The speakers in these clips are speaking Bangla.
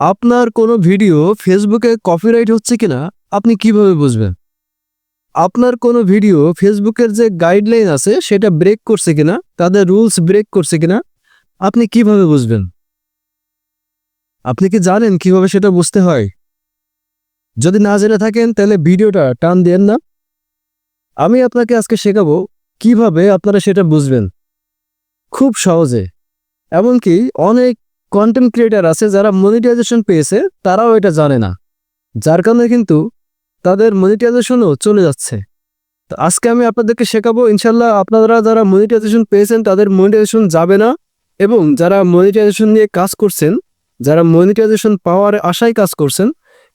আপনার কোনো ভিডিও ফেসবুকে কপিরাইট হচ্ছে কিনা, আপনি কীভাবে বুঝবেন? আপনার কোনো ভিডিও ফেসবুকের যে গাইডলাইন আছে, সেটা ব্রেক করছে কিনা, তাদের রুলস ব্রেক করছে কিনা, আপনি কীভাবে বুঝবেন? আপনি কি জানেন কীভাবে সেটা বুঝতে হয়? যদি না জেনে থাকেন, তাহলে ভিডিওটা টান দেন না। আমি আপনাকে আজকে শেখাবো কীভাবে আপনারা সেটা বুঝবেন। খুব সহজে। এমনকি অনেক কন্টেন্ট ক্রিয়েটার আছে যারা মনিটাইজেশন পেয়েছে, তারাও এটা জানে না। যার কারণে কিন্তু তাদের মনিটাইজেশনও চলে যাচ্ছে। তো আজকে আমি আপনাদেরকে শেখাবো ইনশাল্লাহ আপনারা যারা মনিটাইজেশন পেয়েছেন, তাদের মনিটাইজেশন যাবে না এবং যারা মনিটাইজেশন নিয়ে কাজ করছেন, যারা মনিটাইজেশন পাওয়ার আশায় কাজ করছেন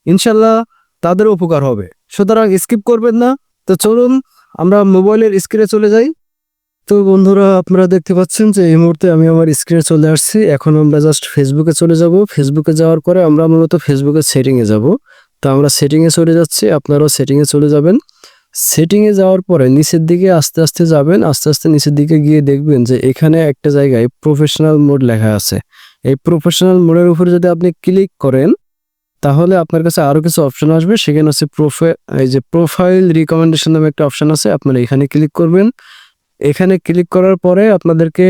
ইনশাল্লাহ তাদের উপকার হবে। সুতরাং স্কিপ করবেন না। তো চলুন, আমরা মোবাইলের স্ক্রিনে চলে যাই। তো বন্ধুরা, আপনারা দেখতে পাচ্ছেন যে এই মুহূর্তে আমি আমার স্ক্রিনে চলে আসছি। এখন আমরা জাস্ট ফেসবুকে চলে যাব। ফেসবুকে যাওয়ার পরে আমরা মূলত ফেসবুকের সেটিংয়ে যাব। তো আমরা সেটিংয়ে চলে যাচ্ছি, আপনারাও সেটিংয়ে চলে যাবেন। সেটিংয়ে যাওয়ার পরে নিচের দিকে আস্তে আস্তে যাবেন, আস্তে আস্তে নিচের দিকে গিয়ে দেখবেন যে এখানে একটা জায়গায় প্রফেশনাল মোড লেখা আছে। এই প্রফেশনাল মোডের উপরে যদি আপনি ক্লিক করেন, তাহলে আপনার কাছে আরও কিছু অপশন আসবে। সেখানে আছে প্রোফাইল এই যে প্রোফাইল রিকমেন্ডেশন নামে একটা অপশন আছে। আপনারা এখানে ক্লিক করবেন। এখানে ক্লিক করার পরে আপনাদেরকে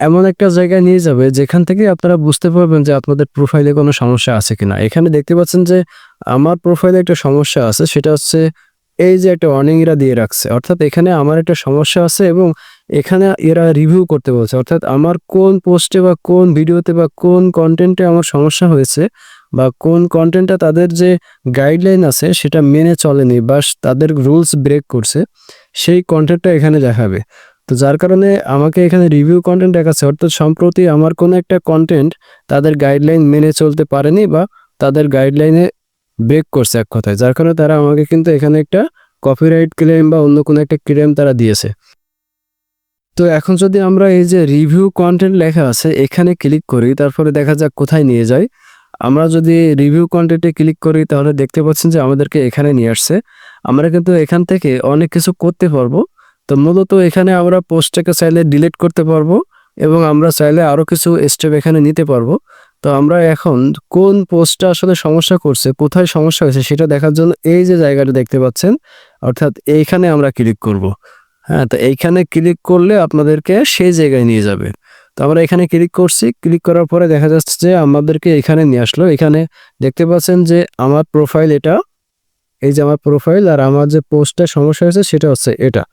এমন একটা জায়গায় নিয়ে যাবে যেখান থেকে আপনারা বুঝতে পারবেন যে আপনাদের প্রোফাইলে কোনো সমস্যা আছে কিনা। এখানে দেখতে পাচ্ছেন যে আমার প্রোফাইলে একটা সমস্যা আছে, সেটা হচ্ছে এই যে একটা ওয়ার্নিং এরা দিয়ে রাখছে। অর্থাৎ এখানে আমার একটা সমস্যা আছে এবং এখানে এরা রিভিউ করতে বলছে। অর্থাৎ আমার কোন পোস্টে বা কোন ভিডিওতে বা কোন কন্টেন্টে আমার সমস্যা হয়েছে বা কোন কন্টেন্টটা তাদের যে গাইডলাইন আছে সেটা মেনে চলেনি বা তাদের রুলস ব্রেক করছে। সেই কন্টেন্টটা এখানে দেখাবে। তো যার কারণে আমাকে এখানে রিভিউ কন্টেন্ট দেখাচ্ছে, অর্থাৎ সম্প্রতি আমার কোনো একটা কন্টেন্ট তাদের গাইডলাইন মেনে চলতে পারেনি বা তাদের গাইডলাইনে ব্রেক করছে এক কথায়, যার কারণে তারা আমাকে কিন্তু এখানে একটা কপিরাইট ক্লেম বা অন্য কোনো একটা ক্লেম তারা দিয়েছে। তো এখন যদি আমরা এই যে রিভিউ কন্টেন্ট লেখা আছে, এখানে ক্লিক করি, তারপরে দেখা যাক কোথায় নিয়ে যায় আমরা যদি রিভিউ কন্টেন্টে ক্লিক করি, তাহলে দেখতে পাচ্ছেন যে আমাদেরকে এখানে নিয়ে আসছে। আমরা কিন্তু এখান থেকে অনেক কিছু করতে পারব। তো মূলত এখানে আমরা পোস্টটাকে চাইলে ডিলিট করতে পারব এবং আমরা চাইলে আরও কিছু স্টেপ এখানে নিতে পারব। তো আমরা এখন কোন পোস্টটা আসলে সমস্যা করছে, কোথায় সমস্যা হয়েছে সেটা দেখার জন্য এই যে জায়গাটা দেখতে পাচ্ছেন, অর্থাৎ এইখানে আমরা ক্লিক করব। হ্যাঁ তো এইখানে ক্লিক করলে আপনাদেরকে সেই জায়গায় নিয়ে যাবে। তো আমরা এখানে ক্লিক করছি ক্লিক করার পরে দেখা যাচ্ছে যে আমাদেরকে এখানে নিয়ে আসলো। এখানে দেখতে পাচ্ছেন যে আমার প্রোফাইল এটা এই যে আমার প্রোফাইল আর আমার যে পোস্টটা সমস্যা হয়েছে সেটা হচ্ছে এটা।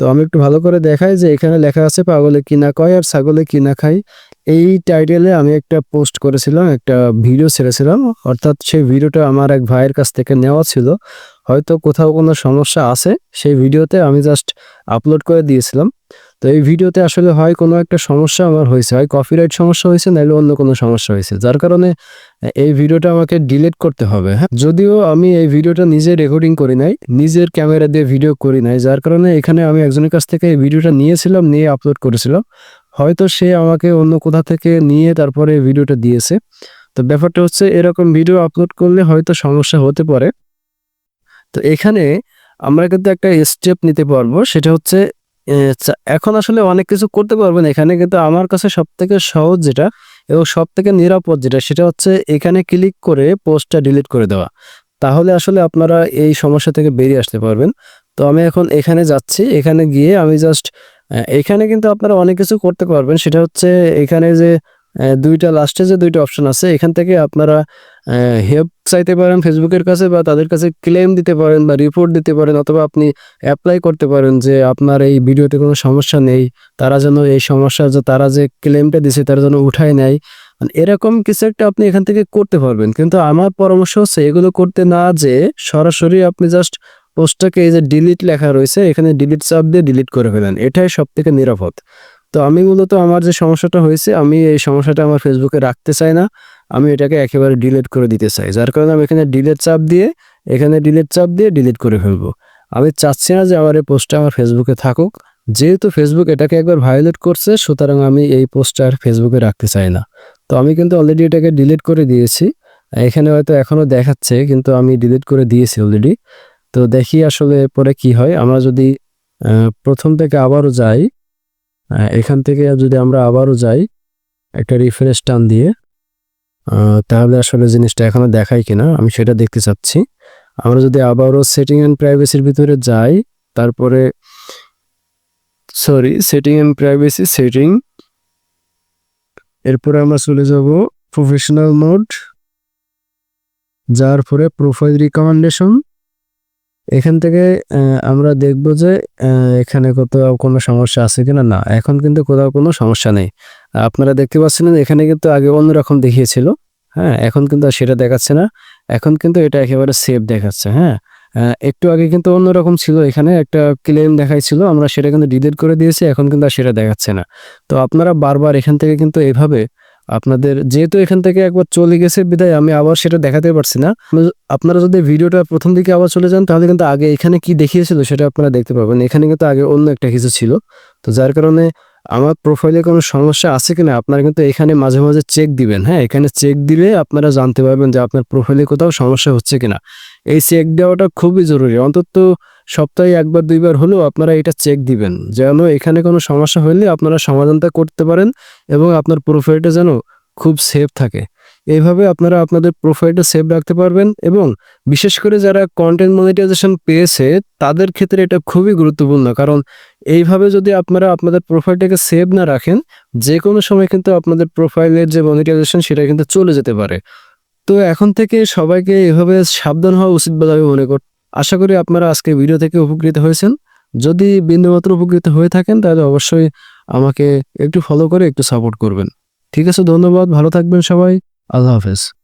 তো আমি একটু ভালো করে দেখাই যে এখানে লেখা আছে পাগলে কিনা কয় আর ছাগলে কিনা খাই এই টাইটেলে আমি একটা পোস্ট করেছিলাম, একটা ভিডিও ছেড়েছিলাম, অর্থাৎ সেই ভিডিওটা আমার এক ভাইয়ের কাছ থেকে নেওয়া ছিল। হয়তো কোথাও কোনো সমস্যা আছে, সেই ভিডিওতে আমি জাস্ট আপলোড করে দিয়েছিলাম। তো এই ভিডিওতে আসলে হয় কোনো একটা সমস্যা আমার হয়েছে। হয় কপিরাইট সমস্যা হয়েছে নাহলে অন্য কোনো সমস্যা হয়েছে। যার কারণে এই ভিডিওটা আমাকে ডিলিট করতে হবে হ্যাঁ? যদিও আমি এই ভিডিওটা নিজে রেকর্ডিং করি নাই, নিজের ক্যামেরা দিয়ে ভিডিও করি নাই, যার কারণে এখানে আমি একজনের কাছ থেকে এই ভিডিওটা নিয়েছিলাম, নিয়ে আপলোড করেছিলাম। হয়তো সে আমাকে অন্য কোথা থেকে নিয়ে তারপরে ভিডিওটা দিয়েছে। তো ব্যাপারটা হচ্ছে এরকম ভিডিও আপলোড করলে হয়তো সমস্যা হতে পারে। তো এখানে আমরা কিন্তু একটা স্টেপ নিতে পারব, সেটা হচ্ছে এখন আসলে অনেক কিছু করতে পারবেন। এখানে কিন্তু আমার কাছে সব থেকে সহজ যেটা এবং সব থেকে নিরাপদ যেটা, সেটা হচ্ছে এখানে ক্লিক করে পোস্টটা ডিলিট করে দেওয়া। তাহলে আসলে আপনারা এই সমস্যা থেকে বেরিয়ে আসতে পারবেন। তো আমি এখন এখানে যাচ্ছি। এখানে গিয়ে আমি জাস্ট এখানে কিন্তু আপনারা অনেক কিছু করতে পারবেন। সেটা হচ্ছে এখানে যে দুইটা লাস্টে যে দুইটা অপশন আছে, এখান থেকে আপনারা হেল্প চাইতে পারেন ফেসবুকের কাছে বা তাদের কাছে ক্লেম দিতে পারেন বা রিপোর্ট দিতে পারেন অথবা আপনি অ্যাপ্লাই করতে পারেন যে আপনার এই ভিডিওতে কোনো সমস্যা নেই, তারা যেন এই সমস্যা যে তারা যে ক্লেমটা দিছে তারা যেন উঠায় নেয়। মানে এরকম কিছু একটা আপনি এখান থেকে করতে পারবেন। কিন্তু আমার পরামর্শ হচ্ছে এগুলো করতে না যে সরাসরি আপনি জাস্ট পোস্টটাকে এই যে ডিলিট লেখা রয়েছে, এখানে ডিলিট চাপ দিয়ে ডিলিট করে ফেলেন। এটাই সব থেকে নিরাপদ। তো আমি মূলত আমার যে সমস্যাটা হয়েছে, আমি এই সমস্যাটা আমার ফেসবুকে রাখতে চাই না। আমি এটাকে একেবারে ডিলিট করে দিতে চাই। যার কারণে আমি এখানে ডিলেট চাপ দিয়ে, এখানে ডিলিট চাপ দিয়ে ডিলিট করে ফেলব। আমি চাচ্ছি না যে আমার এই পোস্টটা আমার ফেসবুকে থাকুক। যেহেতু ফেসবুক এটাকে একবার ভায়োলেট করছে, সুতরাং আমি এই পোস্টটা আর ফেসবুকে রাখতে চাই না। তো আমি কিন্তু অলরেডি এটাকে ডিলিট করে দিয়েছি। এখানে হয়তো এখনও দেখাচ্ছে, কিন্তু আমি ডিলিট করে দিয়েছি অলরেডি তো দেখি আসলে পরে কি হয়। আমরা যদি প্রথম থেকে আবারও যাই এখান থেকে যদি আমরা আবারও যাই, একটা রিফ্রেশ টান দিয়ে তাহলে আসলে জিনিসটা এখনও দেখায় কিনা, আমি সেটা দেখতে চাচ্ছি। আমরা যদি আবারও সেটিং অ্যান্ড প্রাইভেসির ভিতরে যাই, তারপরে sorry setting and privacy setting এরপরে আমরা চলে যাব প্রফেশনাল মোড যার পরে প্রোফাইল রিকমেন্ডেশন এখান থেকে আমরা দেখব যে এখানে কোথাও কোনো সমস্যা আছে কিনা? না, এখন কিন্তু কোথাও কোনো সমস্যা নেই। আপনারা দেখতে পাচ্ছেন এখানে কিন্তু আগে অন্যরকম দেখিয়েছিল। হ্যাঁ এখন কিন্তু সেটা দেখাচ্ছে না। এখন কিন্তু এটা একেবারে সেভ দেখাচ্ছে হ্যাঁ। একটু আগে কিন্তু অন্যরকম ছিল। এখানে একটা ক্লেম দেখাইছিল। আমরা সেটা কিন্তু ডিলিট করে দিয়েছি। এখন কিন্তু আর সেটা দেখাচ্ছে না। তো আপনারা বারবার এখান থেকে কিন্তু এভাবে আপনাদের যেহেতু এখান থেকে একবার চলে গেছে বিদায়, আমি আবার সেটা দেখাতে পারছি না। আপনারা যদি ভিডিওটা প্রথম দিকে আবার চলে যান, তাহলে কিন্তু আগে এখানে কি দেখিয়েছিল সেটা আপনারা দেখতে পাবেন এখানে কিন্তু আগে অন্য একটা কিছু ছিল। তো যার কারণে আমার প্রোফাইলে কোনো সমস্যা আছে কিনা, আপনারা কিন্তু এখানে মাঝে মাঝে চেক দিবেন। হ্যাঁ এখানে চেক দিলে আপনারা জানতে পারবেন যে আপনার প্রোফাইলে কোথাও সমস্যা হচ্ছে কিনা। এই চেক দেওয়াটা খুবই জরুরি। অন্তত সপ্তাহে একবার, দুইবার হলেও আপনারা এটা চেক দিবেন। যেন এখানে কোনো সমস্যা হলে আপনারা সমাধানটা করতে পারেন এবং আপনার প্রোফাইলটা যেন খুব সেফ থাকে। এইভাবে আপনারা আপনাদের প্রোফাইলটা সেভ রাখতে পারবেন এবং বিশেষ করে যারা কন্টেন্ট মনিটাইজেশন পেয়েছে, তাদের ক্ষেত্রে এটা খুবই গুরুত্বপূর্ণ। কারণ এইভাবে যদি আপনারা আপনাদের প্রোফাইলটাকে সেভ না রাখেন যে কোনো সময় কিন্তু আপনাদের প্রোফাইলের যে মনিটাইজেশন সেটা কিন্তু চলে যেতে পারে। তো এখন থেকে সবাইকে এভাবে সাবধান হওয়া উচিত বলে আমি মনে করি আশা করি আপনারা আজকে ভিডিও থেকে উপকৃত হয়েছেন। যদি বিন্দুমাত্র উপকৃত হয়ে থাকেন, তাহলে অবশ্যই আমাকে একটু ফলো করে একটু সাপোর্ট করবেন। ঠিক আছে, ধন্যবাদ, ভালো থাকবেন সবাই। আল্লাহ হাফেজ।